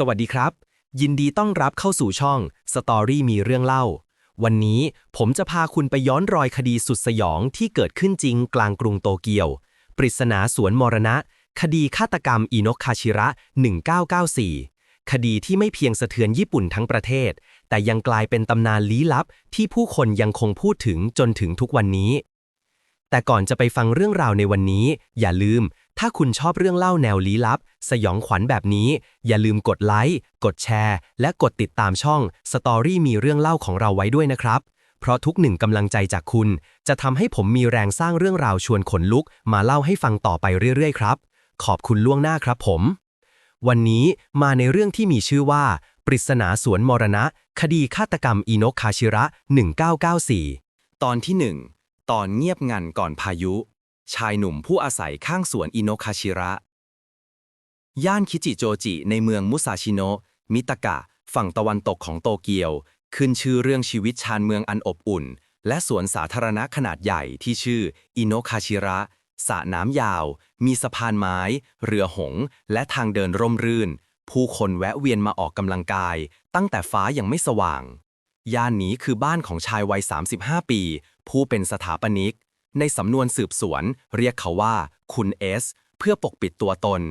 สวัสดีครับ ยินดีต้อนรับเข้าสู่ช่อง Story มีเรื่องเล่า วันนี้ผมจะพาคุณไปย้อนรอยคดีสุดสยองที่เกิดขึ้นจริงกลางกรุงโตเกียว ปริศนาสวนมรณะ คดีฆาตกรรมอินกคาชิระ 1994 คดีที่ไม่เพียงสะเทือนญี่ปุ่นทั้งประเทศ แต่ยังกลายเป็นตำนานลี้ลับที่ผู้คนยังคงพูดถึงจนถึงทุกวันนี้ แต่ก่อนจะไปฟังเรื่องราวในวันนี้ อย่าลืม ถ้าคุณชอบเรื่องเล่าแนวลี้ลับ สยองขวัญแบบนี้ อย่าลืมกดไลค์ กดแชร์ และกดติดตามช่อง Story มีเรื่องเล่าของเราไว้ด้วยนะครับ เพราะทุกหนึ่งกำลังใจจากคุณ จะทำให้ผมมีแรงสร้างเรื่องราวชวนขนลุก มาเล่าให้ฟังต่อไปเรื่อยๆครับ ขอบคุณล่วงหน้าครับผม วันนี้มาในเรื่องที่มีชื่อว่า ปริศนาสวนมรณะ คดีฆาตกรรมอินกคาชิระ 1994 ตอนที่ 1 ตอนเงียบงันก่อนพายุ ชายหนุ่มผู้อาศัยข้างสวนอินกคาชิระ ย่านคิจิโจจิในเมืองมุซาชิโนะ มิตากะ ฝั่งตะวันตกของโตเกียว ขึ้นชื่อเรื่องชีวิตชานเมืองอันอบอุ่น และสวนสาธารณะขนาดใหญ่ที่ชื่ออิโนคาชิระสระน้ำยาว มีสะพานไม้ เรือหงส์และทางเดินร่มรื่น ผู้คนแวะเวียนมาออกกำลังกาย ตั้งแต่ฟ้ายังไม่สว่าง ย่านนี้คือบ้านของชายวัย 35 ปี ผู้เป็นสถาปนิก ในสำนวนสืบสวน เรียกเขาว่า คุณเอสเพื่อปกปิดตัวตน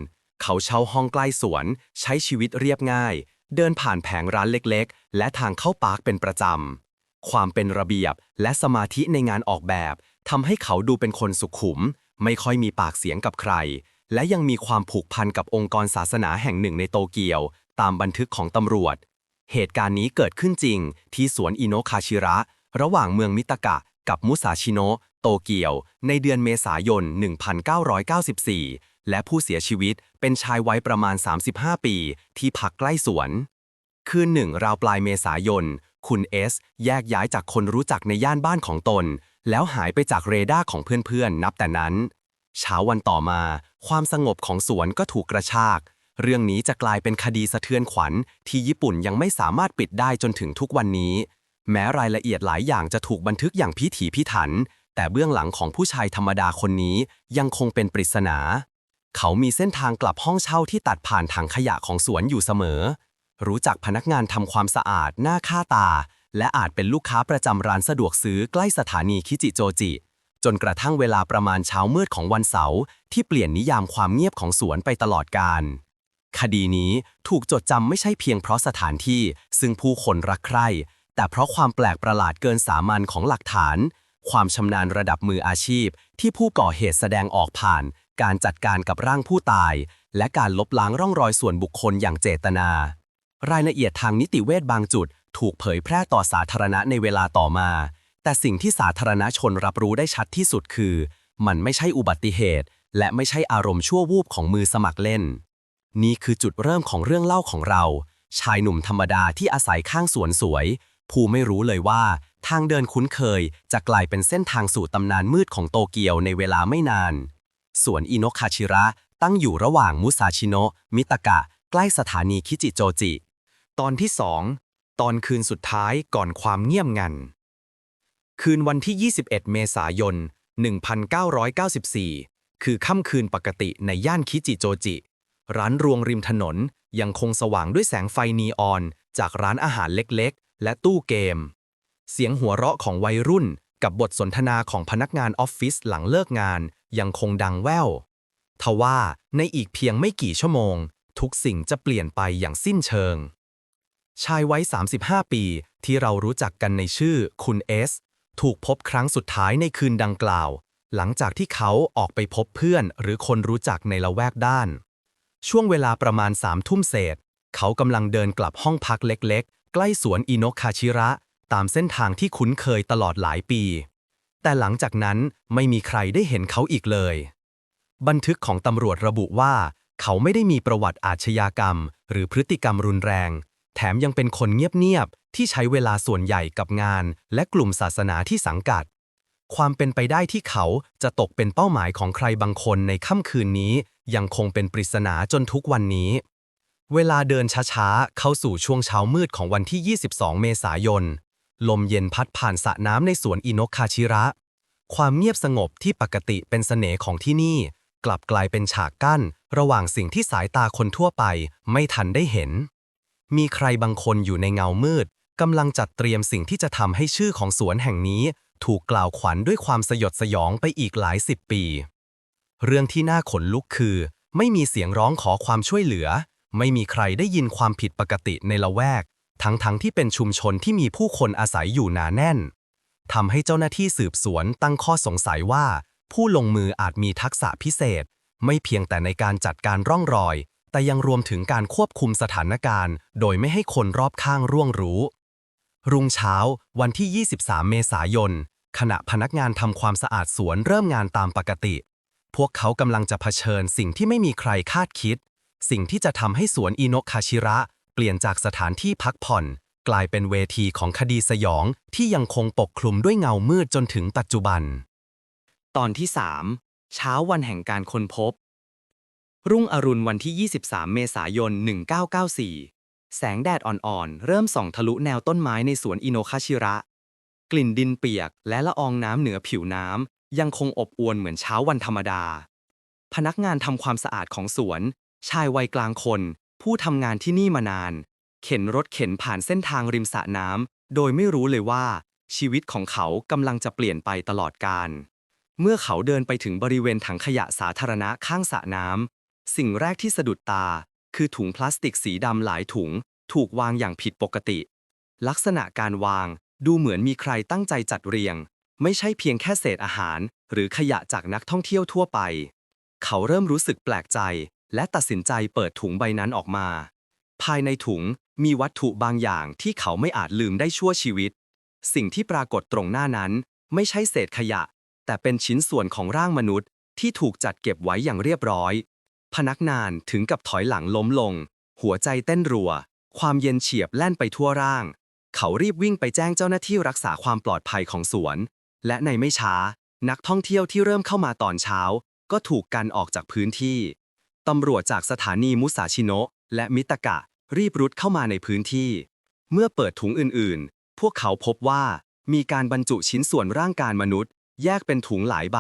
เขาเช่าห้องใกล้สวน ใช้ชีวิตเรียบง่าย เดินผ่านแผงร้านเล็กๆ และทางเข้าปาร์คเป็นประจำ ความเป็นระเบียบและสมาธิในงานออกแบบทำให้เขาดูเป็นคนสุขุม ไม่ค่อยมีปากเสียงกับใคร และยังมีความผูกพันกับองค์กรศาสนาแห่งหนึ่งในโตเกียว ตามบันทึกของตำรวจ เหตุการณ์นี้เกิดขึ้นจริง ที่สวนอิโนคาชิระ ระหว่างเมืองมิตากะกับมุซาชิโนะ โตเกียว ในเดือนเมษายน 1994 และผู้เสียชีวิตเป็นชายวัยประมาณ 35 ปี ที่พักใกล้สวน คืนหนึ่งราวปลายเมษายน คุณเอสแยกย้ายจากคนรู้จักในย่านบ้านของตน แล้วหายไปจากเรดาร์ของเพื่อนๆ นับแต่นั้น เช้าวันต่อมา ความสงบของสวนก็ถูกกระชาก เรื่องนี้จะกลายเป็นคดีสะเทือนขวัญ ที่ญี่ปุ่นยังไม่สามารถปิดได้จนถึงทุกวันนี้แม้รายละเอียดหลายอย่างจะถูกบันทึกอย่างพิถีพิถัน แต่เบื้องหลังของผู้ชายธรรมดาคนนี้ยังคงเป็นปริศนา เขามีเส้นทางกลับห้องเช่าที่ตัดผ่านถังขยะของสวนอยู่เสมอ รู้จักพนักงานทำความสะอาดหน้าค่าตา และอาจเป็นลูกค้าประจำร้านสะดวกซื้อใกล้สถานีคิจิโจจิ จนกระทั่งเวลาประมาณเช้ามืดของวันเสาร์ที่เปลี่ยนนิยามความเงียบของสวนไปตลอดกาลคดีนี้ถูกจดจำไม่ใช่เพียงเพราะสถานที่ซึ่งผู้คนรักใคร่ แต่เพราะความแปลกประหลาดเกินสามัญของหลักฐาน ความชำนาญระดับมืออาชีพ ที่ผู้ก่อเหตุแสดงออกผ่าน การจัดการกับร่างผู้ตาย และการลบล้างร่องรอยส่วนบุคคลอย่างเจตนา รายละเอียดทางนิติเวชบางจุด ถูกเผยแพร่ต่อสาธารณะในเวลาต่อมา แต่สิ่งที่สาธารณชนรับรู้ได้ชัดที่สุดคือ มันไม่ใช่อุบัติเหตุ และไม่ใช่อารมณ์ชั่ววูบของมือสมัครเล่น นี่คือจุดเริ่มของเรื่องเล่าของเรา ชายหนุ่มธรรมดาที่อาศัยข้างสวนสวย ผู้ไม่รู้เลยว่า ทางเดินคุ้นเคยจะกลายเป็นเส้นทางสู่ตำนานมืดของโตเกียวในเวลาไม่นาน สวนอิโนคาชิระตั้งอยู่ระหว่างมุซาชิโนะมิตากะ ใกล้สถานีคิจิโจจิ ตอนที่2ตอนคืนสุดท้ายก่อนความเงียบงัน คืนวันที่ 21 เมษายน 1994 คือค่ำคืนปกติในย่านคิจิโจจิ ร้านรวงริมถนนยังคงสว่างด้วยแสงไฟนีออน จากร้านอาหารเล็กๆ และตู้เกม เสียงหัวเราะของวัยรุ่น กับบทสนทนาของพนักงานออฟฟิศหลังเลิกงาน ยังคงดังแว่วทว่าในอีกเพียงไม่กี่ชั่วโมง ทุกสิ่งจะเปลี่ยนไปอย่างสิ้นเชิง ชายวัย 35 ปีที่เรารู้จักกันในชื่อคุณเอสถูกพบครั้งสุดท้ายในคืนดังกล่าว หลังจากที่เขาออกไปพบเพื่อนหรือคนรู้จักในละแวกด้าน ช่วงเวลาประมาณสามทุ่มเศษ เขากำลังเดินกลับห้องพักเล็กๆ ใกล้สวนอินโนคาชิระ ตามเส้นทางที่คุ้นเคยตลอดหลายปี แต่หลังจากนั้นไม่มีใครได้เห็นเขาอีกเลย บันทึกของตำรวจระบุว่า เขาไม่ได้มีประวัติอาชญากรรม หรือพฤติกรรมรุนแรง แถมยังเป็นคนเงียบๆที่ใช้เวลาส่วนใหญ่กับงาน และกลุ่มศาสนาที่สังกัด ความเป็นไปได้ที่เขาจะตกเป็นเป้าหมายของใครบางคนในค่ำคืนนี้ ยังคงเป็นปริศนาจนทุกวันนี้เวลาเดินช้าๆ เข้าสู่ช่วงเช้ามืดของวันที่ 22 เมษายน ลมเย็นพัดผ่านสระน้ำในสวนอินกคาชิระ ความเงียบสงบที่ปกติเป็นเสน่ห์ของที่นี่ กลับกลายเป็นฉากกั้น ระหว่างสิ่งที่สายตาคนทั่วไปไม่ทันได้เห็น มีใครบางคนอยู่ในเงามืดกำลังจัดเตรียมสิ่งที่จะทำให้ชื่อของสวนแห่งนี้ ถูกกล่าวขวัญด้วยความสยดสยองไปอีกหลายสิบปี เรื่องที่น่าขนลุกคือ ไม่มีเสียงร้องขอความช่วยเหลือ ไม่มีใครได้ยินความผิดปกติในละแวก ทั้งๆทที่เป็นชุมชนที่มีผู้คนอาศัยอยู่หนาแน่นทำให้เจ้าหน้าที่สืบสวนตั้งข้อสงสัยว่า ผู้ลงมืออาจมีทักษะพิเศษ ไม่เพียงแต่ในการจัดการร่องรอย แต่ยังรวมถึงการควบคุมสถานการณ์ โดยไม่ให้คนรอบข้างร่วงรู้ รุ่งเช้า วันที่ 23 เมษายน ขณะพนักงานทำความสะอาดสวนเริ่มงานตามปกติ พวกเขากำลังจะเผชิญสิ่งที่ไม่มีใครคาดคิด สิ่งที่จะทำให้สวนอิโนะคาชิระ เปลี่ยนจากสถานที่พักผ่อน กลายเป็นเวทีของคดีสยองที่ยังคงปกคลุมด้วยเงามืดจนถึงปัจจุบัน ตอนที่ 3 เช้าวันแห่งการค้นพบ รุ่งอรุณวันที่ 23 เมษายน 1994 แสงแดดอ่อนๆ เริ่มส่องทะลุแนวต้นไม้ในสวนอิโนคาชิระ กลิ่นดินเปียกและละอองน้ำเหนือผิวน้ำยังคงอบอวลเหมือนเช้าวันธรรมดา พนักงานทำความสะอาดของสวนชายวัยกลางคน ผู้ทำงานที่นี่มานาน เข็นรถเข็นผ่านเส้นทางริมสระน้ำโดยไม่รู้เลยว่า ชีวิตของเขากำลังจะเปลี่ยนไปตลอดกาลเมื่อเขาเดินไปถึงบริเวณถังขยะสาธารณะข้างสระน้ำสิ่งแรกที่สะดุดตา คือถุงพลาสติกสีดำหลายถุง ถูกวางอย่างผิดปกติ ลักษณะการวางดูเหมือนมีใครตั้งใจจัดเรียง ไม่ใช่เพียงแค่เศษอาหาร หรือขยะจากนักท่องเที่ยวทั่วไป เขาเริ่มรู้สึกแปลกใจ และตัดสินใจเปิดถุงใบนั้นออกมา ภายในถุงมีวัตถุบางอย่างที่เขาไม่อาจลืมได้ชั่วชีวิต สิ่งที่ปรากฏตรงหน้านั้น ไม่ใช่เศษขยะ แต่เป็นชิ้นส่วนของร่างมนุษย์ ที่ถูกจัดเก็บไว้อย่างเรียบร้อย พนักงานถึงกับถอยหลังล้มลง หัวใจเต้นรัว ความเย็นเฉียบแล่นไปทั่วร่าง เขารีบวิ่งไปแจ้งเจ้าหน้าที่รักษาความปลอดภัยของสวน และในไม่ช้า นักท่องเที่ยวที่เริ่มเข้ามาตอนเช้า ก็ถูกกันออกจากพื้นที่ ตำรวจจากสถานีมุสาชิโนะและมิตกะ รีบรุดเข้ามาในพื้นที่ เมื่อเปิดถุงอื่นๆ พวกเขาพบว่ามีการบรรจุชิ้นส่วนร่างกายมนุษย์ แยกเป็นถุงหลายใบ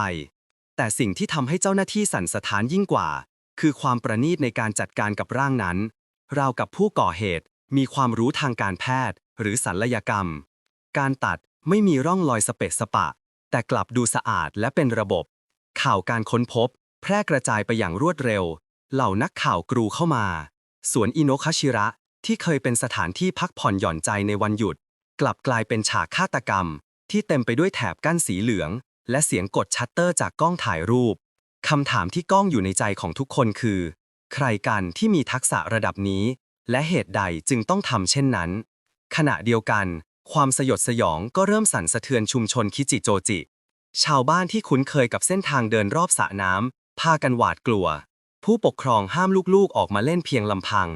แต่สิ่งที่ทำให้เจ้าหน้าที่สั่นสะท้านยิ่งกว่า คือความประณีตในการจัดการกับร่างนั้น ราวกับผู้ก่อเหตุมีความรู้ทางการแพทย์ หรือศัลยกรรม การตัดไม่มีร่องรอยสเปะสปะ แต่กลับดูสะอาดและเป็นระบบ ข่าวการค้นพบ แพร่กระจายไปอย่างรวดเร็ว เหล่านักข่าวกรูเข้ามา สวนอิโนคาชิระที่เคยเป็นสถานที่พักผ่อนหย่อนใจในวันหยุด กลับกลายเป็นฉากฆาตกรรม ที่เต็มไปด้วยแถบกั้นสีเหลือง และเสียงกดชัตเตอร์จากกล้องถ่ายรูปคำถามที่กล้องอยู่ในใจของทุกคนคือ ใครกันที่มีทักษะระดับนี้ และเหตุใดจึงต้องทำเช่นนั้น ขณะเดียวกัน ความสยดสยองก็เริ่มสั่นสะเทือนชุมชนคิจิโจจิ ชาวบ้านที่คุ้นเคยกับเส้นทางเดินรอบสระน้ำพากันหวาดกลัว ผู้ปกครองห้ามลูกๆออกมาเล่นเพียงลำพัง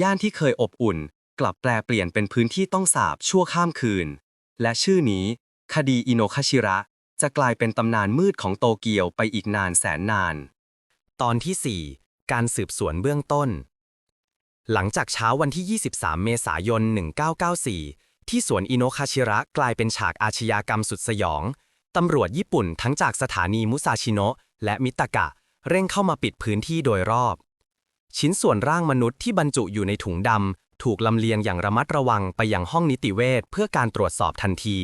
ย่านที่เคยอบอุ่น กลับแปลเปลี่ยนเป็นพื้นที่ต้องสาบชั่วข้ามคืน และชื่อนี้ คดีอิโนคาชิระ จะกลายเป็นตำนานมืดของโตเกียวไปอีกนานแสนนาน ตอนที่ 4 การสืบสวนเบื้องต้น หลังจากเช้าวันที่ 23 เมษายน 1994 ที่สวนอิโนคาชิระกลายเป็นฉากอาชญากรรมสุดสยอง ตำรวจญี่ปุ่นทั้งจากสถานีมุซาชิโนะและมิตากะ เร่งเข้ามาปิดพื้นที่โดยรอบ ชิ้นส่วนร่างมนุษย์ที่บรรจุอยู่ในถุงดำถูกลำเลียงอย่างระมัดระวังไปยังห้องนิติเวชเพื่อการตรวจสอบทันที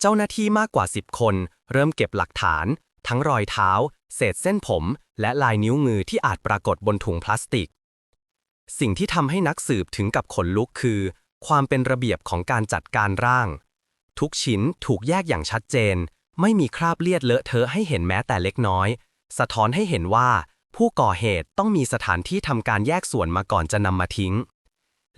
เจ้าหน้าที่มากกว่า 10 คน เริ่มเก็บหลักฐาน ทั้งรอยเท้า เศษเส้นผม และลายนิ้วมือที่อาจปรากฏบนถุงพลาสติก สิ่งที่ทำให้นักสืบถึงกับขนลุกคือ ความเป็นระเบียบของการจัดการร่าง ทุกชิ้นถูกแยกอย่างชัดเจน ไม่มีคราบเลือดเลอะเทอะให้เห็นแม้แต่เล็กน้อย สะท้อนให้เห็นว่า ผู้ก่อเหตุต้องมีสถานที่ทำการแยกส่วนมาก่อนจะนำมาทิ้ง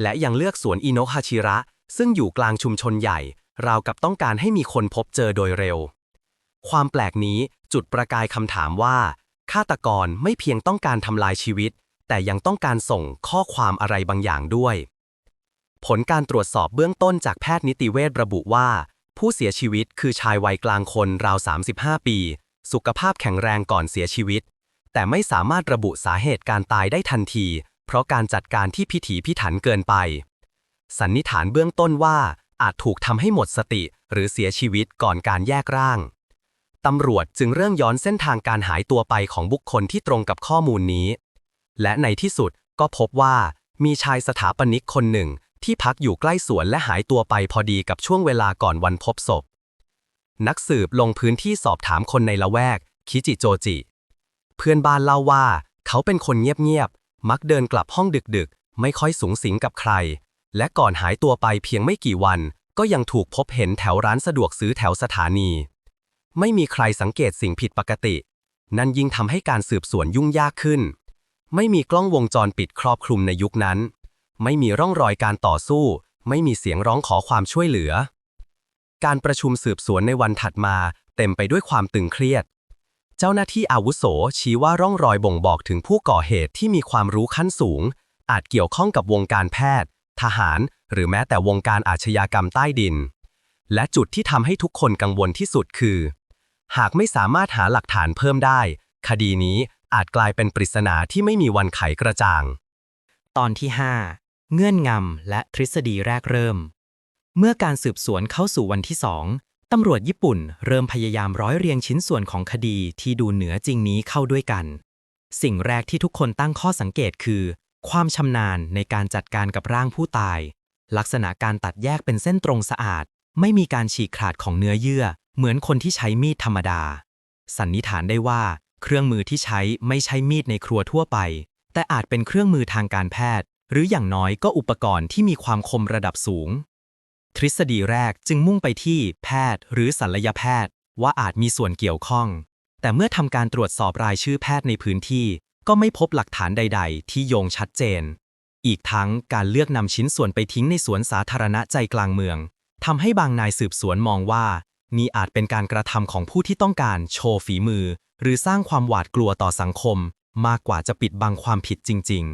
และยังเลือกสวนอิโนฮาชิระ ซึ่งอยู่กลางชุมชนใหญ่ ราวกับต้องการให้มีคนพบเจอโดยเร็ว ความแปลกนี้จุดประกายคำถามว่า ฆาตกรไม่เพียงต้องการทำลายชีวิต แต่ยังต้องการส่งข้อความอะไรบางอย่างด้วย ผลการตรวจสอบเบื้องต้นจากแพทย์นิติเวชระบุว่า ผู้เสียชีวิตคือชายวัยกลางคนราว 35 ปี สุขภาพแข็งแรงก่อนเสียชีวิต แต่ไม่สามารถระบุสาเหตุการตายได้ทันที เพราะการจัดการที่พิถีพิถันเกินไป สันนิษฐานเบื้องต้นว่าอาจถูกทำให้หมดสติ หรือเสียชีวิตก่อนการแยกร่างตำรวจจึงเรื่องย้อนเส้นทางการหายตัวไปของบุคคลที่ตรงกับข้อมูลนี้ และในที่สุดก็พบว่ามีชายสถาปนิกคนหนึ่งที่พักอยู่ใกล้สวนและหายตัวไปพอดีกับช่วงเวลาก่อนวันพบศพ นักสืบลงพื้นที่สอบถามคนในละแวก คิจิโจจิ เพื่อนบ้านเล่าว่า เขาเป็นคนเงียบๆ มักเดินกลับห้องดึกๆ ไม่ค่อยสูงสิงกับใคร และก่อนหายตัวไปเพียงไม่กี่วัน ก็ยังถูกพบเห็นแถวร้านสะดวกซื้อแถวสถานี ไม่มีใครสังเกตสิ่งผิดปกติ นั่นยิ่งทำให้การสืบสวนยุ่งยากขึ้น ไม่มีกล้องวงจรปิดครอบคลุมในยุคนั้น ไม่มีร่องรอยการต่อสู้ ไม่มีเสียงร้องขอความช่วยเหลือ การประชุมสืบสวนในวันถัดมา เต็มไปด้วยความตึงเครียด เจ้าหน้าที่อาวุโสชี้ว่าร่องรอยบ่งบอกถึงผู้ก่อเหตุที่มีความรู้ขั้นสูง อาจเกี่ยวข้องกับวงการแพทย์ ทหาร หรือแม้แต่วงการอาชญากรรมใต้ดิน และจุดที่ทำให้ทุกคนกังวลที่สุดคือ หากไม่สามารถหาหลักฐานเพิ่มได้ คดีนี้อาจกลายเป็นปริศนาที่ไม่มีวันไขกระจ่าง ตอนที่ 5 เงื่อนงำและทฤษฎีแรกเริ่ม เมื่อการสืบสวนเข้าสู่วันที่สองตำรวจญี่ปุ่นเริ่มพยายามร้อยเรียงชิ้นส่วนของคดีที่ดูเหนือจริงนี้เข้าด้วยกัน สิ่งแรกที่ทุกคนตั้งข้อสังเกตคือ ความชำนาญในการจัดการกับร่างผู้ตาย ลักษณะการตัดแยกเป็นเส้นตรงสะอาด ไม่มีการฉีกขาดของเนื้อเยื่อ เหมือนคนที่ใช้มีดธรรมดา สันนิษฐานได้ว่า เครื่องมือที่ใช้ไม่ใช่มีดในครัวทั่วไป แต่อาจเป็นเครื่องมือทางการแพทย์ หรืออย่างน้อยก็อุปกรณ์ที่มีความคมระดับสูง ทฤษฎีแรกจึงมุ่งไปที่แพทย์หรือศัลยแพทย์ ว่าอาจมีส่วนเกี่ยวข้อง แต่เมื่อทำการตรวจสอบรายชื่อแพทย์ในพื้นที่ ก็ไม่พบหลักฐานใด ๆ ที่โยงชัดเจน อีกทั้งการเลือกนำชิ้นส่วนไปทิ้งในสวนสาธารณะใจกลางเมืองทำให้บางนายสืบสวนมองว่านี่อาจเป็นการกระทำของผู้ที่ต้องการโชว์ฝีมือ หรือสร้างความหวาดกลัวต่อสังคม มากกว่าจะปิดบังความผิดจริง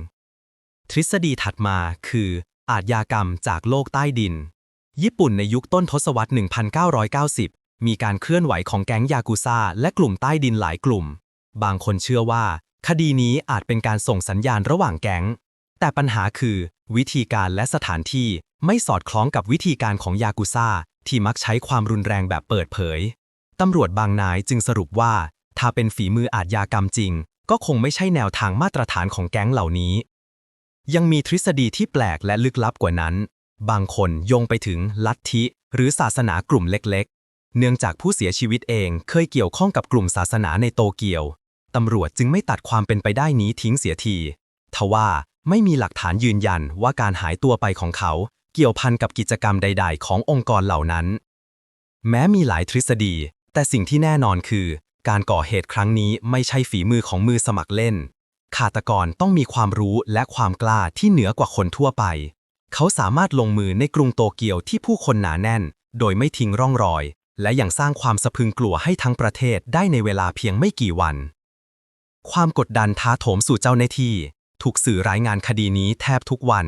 ๆ ทฤษฎีถัดมาคือ อาชญากรรมจากโลกใต้ดิน ญี่ปุ่นในยุคต้นทศวรรษ 1990 มีการเคลื่อนไหวของแก๊งยากุซ่าและกลุ่มใต้ดินหลายกลุ่ม บางคนเชื่อว่า คดีนี้อาจเป็นการส่งสัญญาณระหว่างแก๊ง แต่ปัญหาคือ วิธีการและสถานที่ไม่สอดคล้องกับวิธีการของยากุซ่าที่มักใช้ความรุนแรงแบบเปิดเผย ตำรวจบางนายจึงสรุปว่า ถ้าเป็นฝีมืออาชญากรรมจริง ก็คงไม่ใช่แนวทางมาตรฐานของแก๊งเหล่านี้ ยังมีทฤษฎีที่แปลกและลึกลับกว่านั้น บางคนโยงไปถึงลัทธิ หรือศาสนากลุ่มเล็กๆ เนื่องจากผู้เสียชีวิตเองเคยเกี่ยวข้องกับกลุ่มศาสนาในโตเกียว ตำรวจจึงไม่ตัดความเป็นไปได้นี้ทิ้งเสียที ทว่าไม่มีหลักฐานยืนยันว่าการหายตัวไปของเขาเกี่ยวพันกับกิจกรรมใด ๆ ขององค์กรเหล่านั้น แม้มีหลายทฤษฎี แต่สิ่งที่แน่นอนคือ การก่อเหตุครั้งนี้ไม่ใช่ฝีมือของมือสมัครเล่น ฆาตกรต้องมีความรู้และความกล้าที่เหนือกว่าคนทั่วไป เขาสามารถลงมือในกรุงโตเกียวที่ผู้คนหนาแน่น โดยไม่ทิ้งร่องรอย และยังสร้างความสะพึงกลัวให้ทั้งประเทศได้ในเวลาเพียงไม่กี่วัน ความกดดันท้าโถมสู่เจ้าหน้าที่ ถูกสื่อรายงานคดีนี้แทบทุกวัน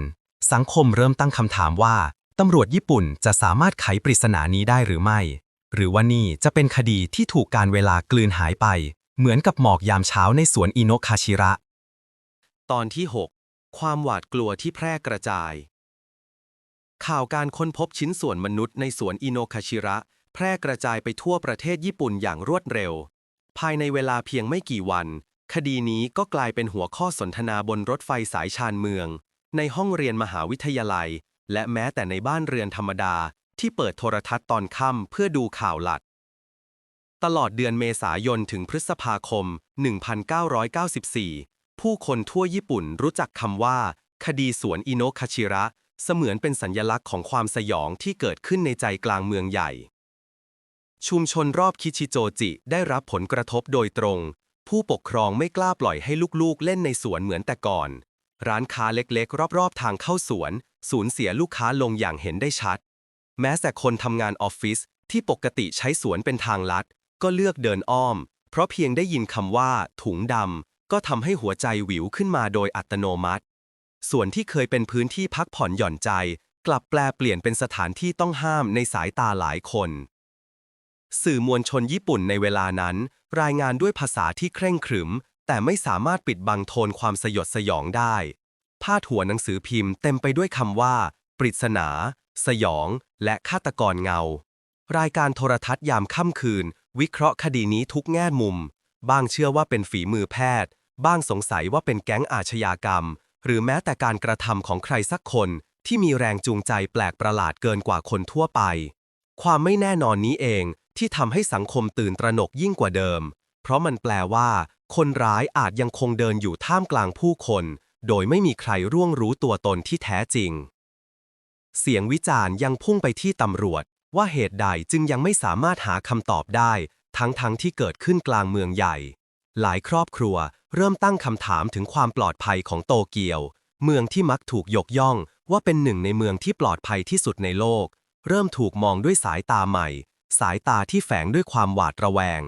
สังคมเริ่มตั้งคำถามว่าตำรวจญี่ปุ่นจะสามารถไขปริศนานี้ได้หรือไม่ หรือว่านี่จะเป็นคดีที่ถูกการเวลากลืนหายไป เหมือนกับหมอกยามเช้าในสวนอิโนคาชิระ ตอนที่ 6 ความหวาดกลัวที่แพร่กระจาย ข่าวการค้นพบชิ้นส่วนมนุษย์ในสวนอิโนคาชิระ แพร่กระจายไปทั่วประเทศญี่ปุ่นอย่างรวดเร็ว ภายในเวลาเพียงไม่กี่วัน คดีนี้ก็กลายเป็นหัวข้อสนทนาบนรถไฟสายชานเมือง ในห้องเรียนมหาวิทยาลัย และแม้แต่ในบ้านเรือนธรรมดา ที่เปิดโทรทัศน์ตอนค่ำเพื่อดูข่าวหลัด ตลอดเดือนเมษายนถึงพฤษภาคม 1994 ผู้คนทั่วญี่ปุ่นรู้จักคำว่า คดีสวนอิโนคาชิระ เสมือนเป็นสัญญลักษณ์ของความสยองที่เกิดขึ้นในใจกลางเมืองใหญ่ ชุมชนรอบคิชิโจจิได้รับผลกระทบโดยตรง ผู้ปกครองไม่กล้าปล่อยให้ลูกๆ เล่นในสวนเหมือนแต่ก่อน ร้านค้าเล็กๆ รอบๆ ทางเข้าสวน สูญเสียลูกค้าลงอย่างเห็นได้ชัด แม้แต่คนทำงานออฟฟิศที่ปกติใช้สวนเป็นทางลัด ก็เลือกเดินอ้อม เพราะเพียงได้ยินคำว่า ถุงดำก็ทำให้หัวใจหวิวขึ้นมาโดยอัตโนมัติ ส่วนที่เคยเป็นพื้นที่พักผ่อนหย่อนใจ กลับแปลเปลี่ยนเป็นสถานที่ต้องห้ามในสายตาหลายคน สื่อมวลชนญี่ปุ่นในเวลานั้น รายงานด้วยภาษาที่เคร่งขรึม แต่ไม่สามารถปิดบังโทนความสยดสยองได้ พาดหัวหนังสือพิมพ์เต็มไปด้วยคำว่า ปริศนา สยอง และฆาตกรเงา รายการโทรทัศน์ยามค่ำคืน วิเคราะห์คดีนี้ทุกแง่มุม บ้างเชื่อว่าเป็นฝีมือแพทย์ บ้างสงสัยว่าเป็นแก๊งอาชญากรรม หรือแม้แต่การกระทำของใครสักคนที่มีแรงจูงใจแปลกประหลาดเกินกว่าคนทั่วไป ความไม่แน่นอนนี้เองที่ทำให้สังคมตื่นตระหนกยิ่งกว่าเดิม เพราะมันแปลว่า คนร้ายอาจยังคงเดินอยู่ท่ามกลางผู้คน โดยไม่มีใครร่วงรู้ตัวตนที่แท้จริง เสียงวิจารณ์ยังพุ่งไปที่ตำรวจ ว่าเหตุใดจึงยังไม่สามารถหาคำตอบได้ ทั้งๆทที่เกิดขึ้นกลางเมืองใหญ่ หลายครอบครัว เริ่มตั้งคำถามถึงความปลอดภัยของโตเกียว เมืองที่มักถูกยกย่อง ว่าเป็นหนึ่งในเมืองที่ปลอดภัยที่สุดในโลก เริ่มถูกมองด้วยสายตาใหม่ สายตาที่แฝงด้วยความหวาดระแวง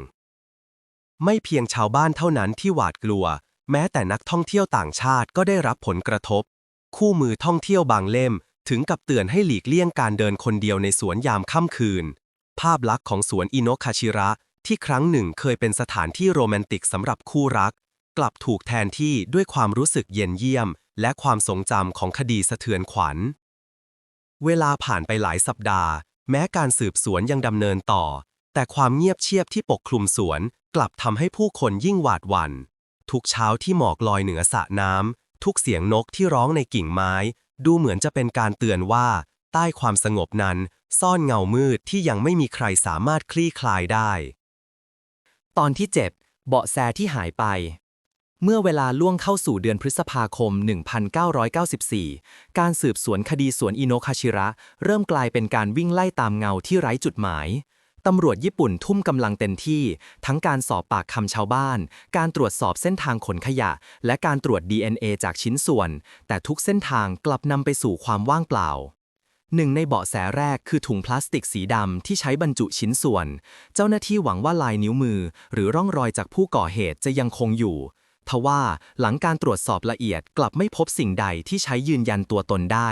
ไม่เพียงชาวบ้านเท่านั้นที่หวาดกลัว แม้แต่นักท่องเที่ยวต่างชาติก็ได้รับผลกระทบ คู่มือท่องเที่ยวบางเล่ม ถึงกับเตือนให้หลีกเลี่ยงการเดินคนเดียวในสวนยามค่ำคืน ภาพลักษณ์ของสวนอิโนคาชิระที่ครั้งหนึ่งเคยเป็นสถานที่โรแมนติกสำหรับคู่รัก กลับถูกแทนที่ด้วยความรู้สึกเย็นเยี่ยม และความทรงจำของคดีสะเทือนขวัญ เวลาผ่านไปหลายสัปดาห์ แม้การสืบสวนยังดำเนินต่อ แต่ความเงียบเชียบที่ปกคลุมสวน กลับทำให้ผู้คนยิ่งหวาดหวัน่น ทุกเช้าที่หมอกลอยเหนือสระน้ำทุกเสียงนกที่ร้องในกิ่งไม้ ดูเหมือนจะเป็นการเตือนว่า ใต้ความสงบนั้น ซ่อนเงามืดที่ยังไม่มีใครสามารถคลี่คลายได้ ตอนที่7เบาะแสที่หายไป เมื่อเวลาล่วงเข้าสู่เดือนพฤษภาคม 1994 การสืบสวนคดีสวนอิโนคาชิระ เริ่มกลายเป็นการวิ่งไล่ตามเงาที่ไร้จุดหมาย ตำรวจญี่ปุ่นทุ่มกำลังเต็มที่ ทั้งการสอบปากคำชาวบ้าน การตรวจสอบเส้นทางขนขยะ และการตรวจ DNA จากชิ้นส่วน แต่ทุกเส้นทางกลับนำไปสู่ความว่างเปล่าหนึ่งในเบาะแสแรกคือถุงพลาสติกสีดำที่ใช้บรรจุชิ้นส่วน เจ้าหน้าที่หวังว่าลายนิ้วมือ หรือร่องรอยจากผู้ก่อเหตุจะยังคงอยู่ ทว่าหลังการตรวจสอบละเอียดกลับไม่พบสิ่งใดที่ใช้ยืนยันตัวตนได้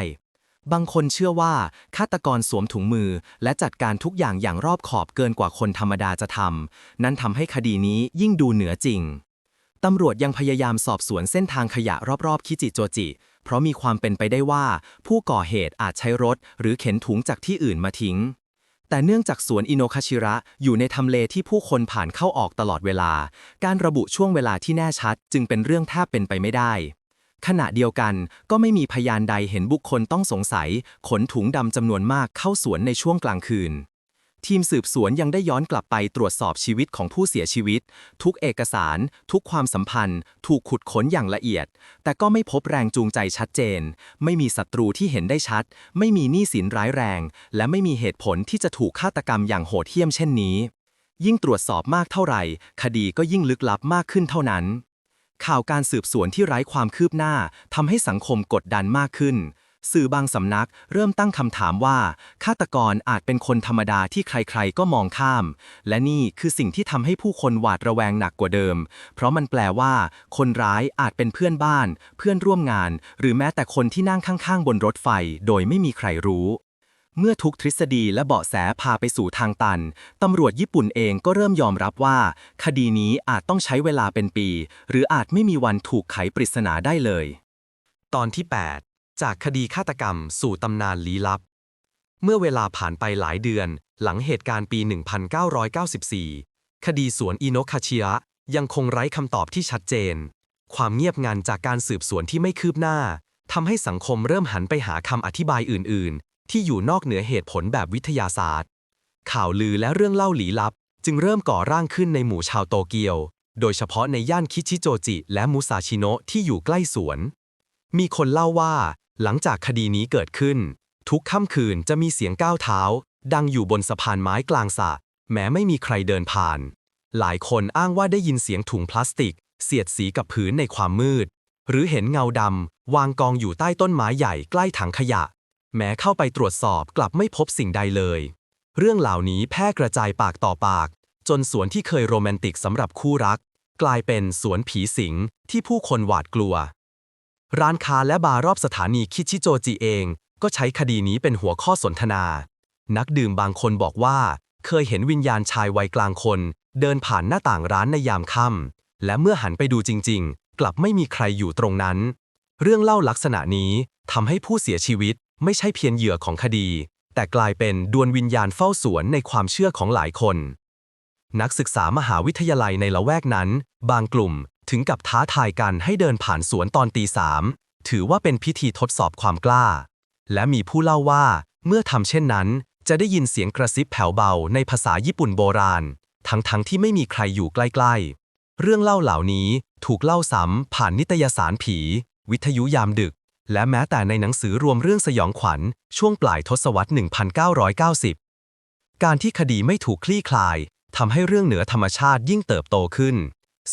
บางคนเชื่อว่าฆาตกรสวมถุงมือ และจัดการทุกอย่างอย่างรอบขอบเกินกว่าคนธรรมดาจะทำ นั่นทำให้คดีนี้ยิ่งดูเหนือจริงตำรวจยังพยายามสอบสวนเส้นทางขยะรอบๆ คิจิโจจิ เพราะมีความเป็นไปได้ว่า ผู้ก่อเหตุอาจใช้รถ หรือเข็นถุงจากที่อื่นมาทิ้ง แต่เนื่องจากสวนอิโนคาชิระอยู่ในทำเลที่ผู้คนผ่านเข้าออกตลอดเวลา การระบุช่วงเวลาที่แน่ชัด จึงเป็นเรื่องแทบเป็นไปไม่ได้ ขณะเดียวกันก็ไม่มีพยานใดเห็นบุคคลต้องสงสัย ขนถุงดำจำนวนมากเข้าสวนในช่วงกลางคืน ทีมสืบสวนยังได้ย้อนกลับไปตรวจสอบชีวิตของผู้เสียชีวิต ทุกเอกสาร ทุกความสัมพันธ์ ถูกขุดค้นอย่างละเอียด แต่ก็ไม่พบแรงจูงใจชัดเจน ไม่มีศัตรูที่เห็นได้ชัด ไม่มีหนี้สินร้ายแรง และไม่มีเหตุผลที่จะถูกฆาตกรรมอย่างโหดเหี้ยมเช่นนี้ ยิ่งตรวจสอบมากเท่าไหร่ คดีก็ยิ่งลึกลับมากขึ้นเท่านั้นข่าวการสืบสวนที่ไร้ความคืบหน้าทำให้สังคมกดดันมากขึ้น สื่อบางสำนักเริ่มตั้งคำถามว่า ฆาตกรอาจเป็นคนธรรมดาที่ใครๆก็มองข้าม และนี่คือสิ่งที่ทำให้ผู้คนหวาดระแวงหนักกว่าเดิม เพราะมันแปลว่า คนร้ายอาจเป็นเพื่อนบ้าน เพื่อนร่วมงาน หรือแม้แต่คนที่นั่งข้างๆ บนรถไฟ โดยไม่มีใครรู้เมื่อทุกทฤษฎีและเบาะแสพาไปสู่ทางตัน ตำรวจญี่ปุ่นเองก็เริ่มยอมรับว่า คดีนี้อาจต้องใช้เวลาเป็นปี หรืออาจไม่มีวันถูกไขปริศนาได้เลย ตอนที่8 จากคดีฆาตกรรมสู่ตำนานลี้ลับ เมื่อเวลาผ่านไปหลายเดือน หลังเหตุการณ์ปี 1994 คดีสวนอิโนคาชิระยังคงไร้คำตอบที่ชัดเจน ความเงียบงันจากการสืบสวนที่ไม่คืบหน้าทำให้สังคมเริ่มหันไปหาคำอธิบายอื่น ๆ ที่อยู่นอกเหนือเหตุผลแบบวิทยาศาสตร์ ข่าวลือและเรื่องเล่าลี้ลับ จึงเริ่มก่อร่างขึ้นในหมู่ชาวโตเกียว โดยเฉพาะในย่านคิชิโจจิ และมุซาชิโนะที่อยู่ใกล้สวน มีคนเล่าว่า หลังจากคดีนี้เกิดขึ้น ทุกค่ำคืนจะมีเสียงก้าวเท้า ดังอยู่บนสะพานไม้กลางสระแม้ไม่มีใครเดินผ่าน หลายคนอ้างว่าได้ยินเสียงถุงพลาสติก เสียดสีกับพื้นในความมืด หรือเห็นเงาดำวางกองอยู่ใต้ต้นไม้ใหญ่ใกล้ถังขยะ แม้เข้าไปตรวจสอบกลับไม่พบสิ่งใดเลย เรื่องเหล่านี้แพร่กระจายปากต่อปาก จนสวนที่เคยโรแมนติกสำหรับคู่รัก กลายเป็นสวนผีสิงที่ผู้คนหวาดกลัว ร้านค้าและบาร์รอบสถานีคิชิโจจิเอง ก็ใช้คดีนี้เป็นหัวข้อสนทนา นักดื่มบางคนบอกว่า เคยเห็นวิญญาณชายวัยกลางคน เดินผ่านหน้าต่างร้านในยามค่ำและเมื่อหันไปดูจริง ๆ กลับไม่มีใครอยู่ตรงนั้น เรื่องเล่าลักษณะนี้ทำให้ผู้เสียชีวิตไม่ใช่เพียงเหยื่อของคดี แต่กลายเป็นดวงวิญญาณเฝ้าสวนในความเชื่อของหลายคน นักศึกษามหาวิทยาลัยในละแวกนั้น บางกลุ่ม ถึงกับท้าทายกันให้เดินผ่านสวนตอนตีสามถือว่าเป็นพิธีทดสอบความกล้า และมีผู้เล่าว่าเมื่อทำเช่นนั้น จะได้ยินเสียงกระซิบแผ่วเบาในภาษาญี่ปุ่นโบราณ ทั้งๆทที่ไม่มีใครอยู่ใกล้ๆ เรื่องเล่าเหล่านี้ถูกเล่าซ้ำผ่านนิตยสารผี วิทยุยามดึก และแม้แต่ในหนังสือรวมเรื่องสยองขวัญ ช่วงปลายทศวรรษ 1990 การที่คดีไม่ถูกคลี่คลายทำให้เรื่องเหนือธรรมชาติยิ่งเติบโตขึ้น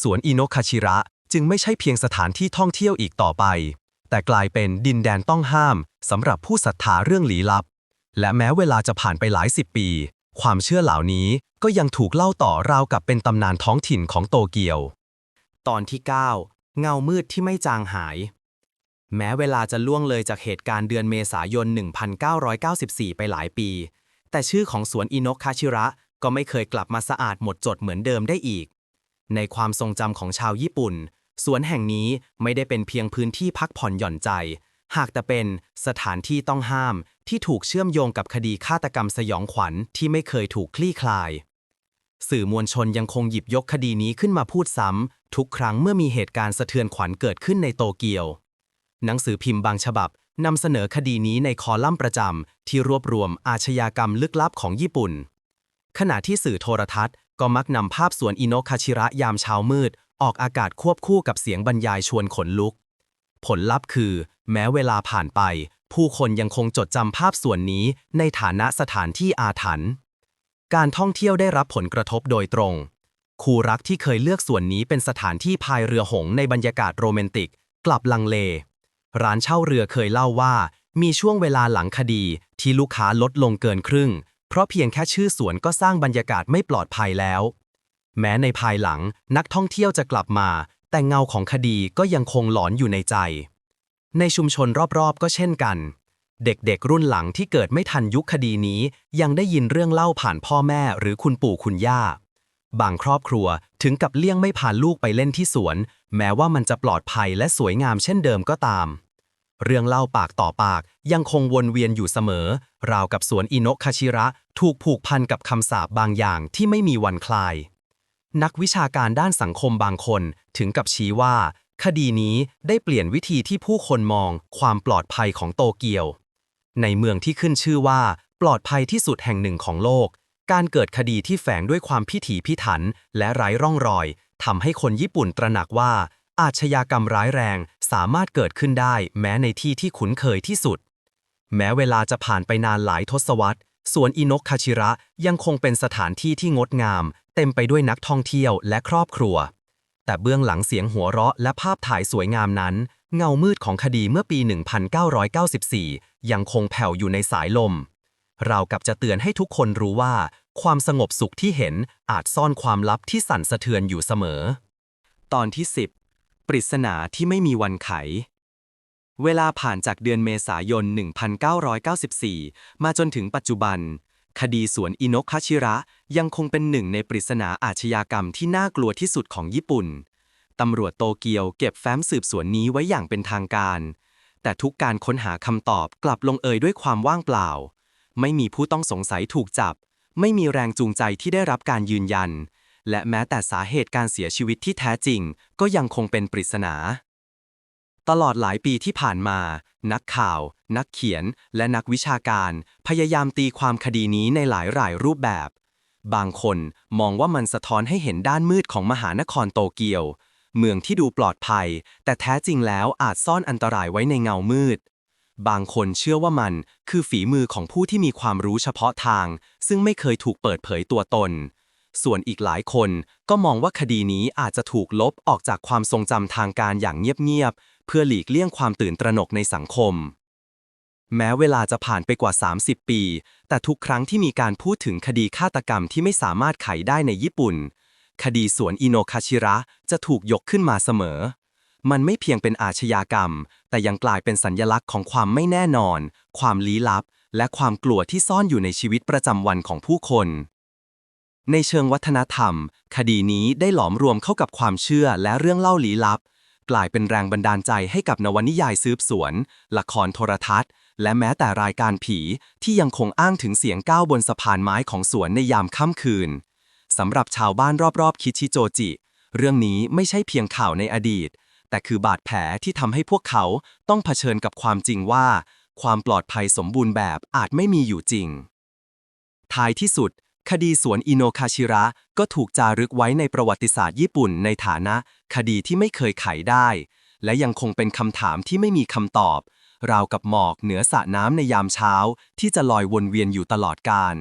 สวนอิโนคาชิระจึงไม่ใช่เพียงสถานที่ท่องเที่ยวอีกต่อไป แต่กลายเป็นดินแดนต้องห้ามสำหรับผู้ศรัทธาเรื่องลี้ลับ และแม้เวลาจะผ่านไปหลายสิบปี ความเชื่อเหล่านี้ก็ยังถูกเล่าต่อราวกับเป็นตำนานท้องถิ่นของโตเกียว ตอนที่ 9 เงามืดที่ไม่จางหาย แม้เวลาจะล่วงเลยจากเหตุการณ์เดือนเมษายน 1994 ไปหลายปี แต่ชื่อของสวนอินกคาชิระก็ไม่เคยกลับมาสะอาดหมดจดเหมือนเดิมได้อีก ในความทรงจำของชาวญี่ปุ่น สวนแห่งนี้ไม่ได้เป็นเพียงพื้นที่พักผ่อนหย่อนใจ หากแต่เป็นสถานที่ต้องห้ามที่ถูกเชื่อมโยงกับคดีฆาตกรรมสยองขวัญที่ไม่เคยถูกคลี่คลาย สื่อมวลชนยังคงหยิบยกคดีนี้ขึ้นมาพูดซ้ำทุกครั้งเมื่อมีเหตุการณ์สะเทือนขวัญเกิดขึ้นในโตเกียว หนังสือพิมพ์บางฉบับนำเสนอคดีนี้ในคอลัมน์ประจำที่รวบรวมอาชญากรรมลึกลับของญี่ปุ่น ขณะที่สื่อโทรทัศน์ ก็มักนำภาพสวนอิโนคาชิระยามเช้ามืด ออกอากาศควบคู่กับเสียงบรรยายชวนขนลุก ผลลัพธ์คือ แม้เวลาผ่านไป ผู้คนยังคงจดจำภาพส่วนนี้ในฐานะสถานที่อาถรรพ์การท่องเที่ยวได้รับผลกระทบโดยตรง คู่รักที่เคยเลือกส่วนนี้เป็นสถานที่พายเรือหงในบรรยากาศโรแมนติก กลับลังเล ร้านเช่าเรือเคยเล่าว่า มีช่วงเวลาหลังคดีที่ลูกค้าลดลงเกินครึ่ง เพราะเพียงแค่ชื่อสวนก็สร้างบรรยากาศไม่ปลอดภัยแล้ว แม้ในภายหลังนักท่องเที่ยวจะกลับมา แต่เงาของคดีก็ยังคงหลอนอยู่ในใจ ในชุมชนรอบๆ ก็เช่นกัน เด็กๆ รุ่นหลังที่เกิดไม่ทันยุคคดีนี้ ยังได้ยินเรื่องเล่าผ่านพ่อแม่หรือคุณปู่คุณย่า บางครอบครัวถึงกับเลี่ยงไม่พาลูกไปเล่นที่สวน แม้ว่ามันจะปลอดภัยและสวยงามเช่นเดิมก็ตาม เรื่องเล่าปากต่อปากยังคงวนเวียนอยู่เสมอ ราวกับสวนอิโนะคาชิระ ถูกผูกพันกับคำสาปบางอย่างที่ไม่มีวันคลาย นักวิชาการด้านสังคมบางคนถึงกับชี้ว่า คดีนี้ได้เปลี่ยนวิธีที่ผู้คนมองความปลอดภัยของโตเกียว ในเมืองที่ขึ้นชื่อว่า ปลอดภัยที่สุดแห่งหนึ่งของโลก การเกิดคดีที่แฝงด้วยความพิถีพิถันและไร้ร่องรอยทำให้คนญี่ปุ่นตระหนักว่า อาชญากรรมร้ายแรงสามารถเกิดขึ้นได้แม้ในที่ที่คุ้นเคยที่สุด แม้เวลาจะผ่านไปนานหลายทศวรรษสวนอินกคาชิระยังคงเป็นสถานที่ที่งดงาม เต็มไปด้วยนักท่องเที่ยวและครอบครัว แต่เบื้องหลังเสียงหัวเราะและภาพถ่ายสวยงามนั้น เงามืดของคดีเมื่อปี 1994 ยังคงแผ่วอยู่ในสายลม เรากับจะเตือนให้ทุกคนรู้ว่า ความสงบสุขที่เห็นอาจซ่อนความลับที่สั่นสะเทือนอยู่เสมอ ตอนที่10 ปริศนาที่ไม่มีวันไข เวลาผ่านจากเดือนเมษายน 1994 มาจนถึงปัจจุบัน คดีสวนอินกคาชิระยังคงเป็นหนึ่งในปริศนาอาชญากรรมที่น่ากลัวที่สุดของญี่ปุ่น ตำรวจโตเกียวเก็บแฟ้มสืบสวนนี้ไว้อย่างเป็นทางการ แต่ทุกการค้นหาคำตอบกลับลงเอยด้วยความว่างเปล่า ไม่มีผู้ต้องสงสัยถูกจับ ไม่มีแรงจูงใจที่ได้รับการยืนยัน และแม้แต่สาเหตุการเสียชีวิตที่แท้จริง ก็ยังคงเป็นปริศนา ตลอดหลายปีที่ผ่านมา นักข่าว นักเขียน และนักวิชาการ พยายามตีความคดีนี้ในหลายหลายรูปแบบ บางคนมองว่ามันสะท้อนให้เห็นด้านมืดของมหานครโตเกียว เมืองที่ดูปลอดภัย แต่แท้จริงแล้วอาจซ่อนอันตรายไว้ในเงามืดบางคนเชื่อว่ามันคือฝีมือของผู้ที่มีความรู้เฉพาะทาง ซึ่งไม่เคยถูกเปิดเผยตัวตน ส่วนอีกหลายคนก็มองว่าคดีนี้อาจจะถูกลบออกจากความทรงจำทางการอย่างเงียบๆ เพื่อหลีกเลี่ยงความตื่นตระหนกในสังคม แม้เวลาจะผ่านไปกว่า 30 ปี แต่ทุกครั้งที่มีการพูดถึงคดีฆาตกรรมที่ไม่สามารถไขได้ในญี่ปุ่น คดีสวนอิโนคาชิระจะถูกยกขึ้นมาเสมอ มันไม่เพียงเป็นอาชญากรรม แต่ยังกลายเป็นสัญญลักษณ์ของความไม่แน่นอน ความลี้ลับ และความกลัวที่ซ่อนอยู่ในชีวิตประจำวันของผู้คน ในเชิงวัฒนธรรม คดีนี้ได้หลอมรวมเข้ากับความเชื่อและเรื่องเล่าลี้ลับ กลายเป็นแรงบันดาลใจให้กับนวนิยายสืบสวน ละครโทรทัศน์ และแม้แต่รายการผีที่ยังคงอ้างถึงเสียงก้าวบนสะพานไม้ของสวนในยามค่ำคืนสำหรับชาวบ้านรอบๆ คิชิโจจิ เรื่องนี้ไม่ใช่เพียงข่าวในอดีต แต่คือบาดแผลที่ทำให้พวกเขาต้องเผชิญกับความจริงว่า ความปลอดภัยสมบูรณ์แบบอาจไม่มีอยู่จริงท้ายที่สุด คดีสวนอิโนคาชิระก็ถูกจารึกไว้ในประวัติศาสตร์ญี่ปุ่นในฐานะ คดีที่ไม่เคยไขได้ และยังคงเป็นคำถามที่ไม่มีคำตอบ ราวกับหมอกเหนือสระน้ำในยามเช้าที่จะลอยวนเวียนอยู่ตลอดกาล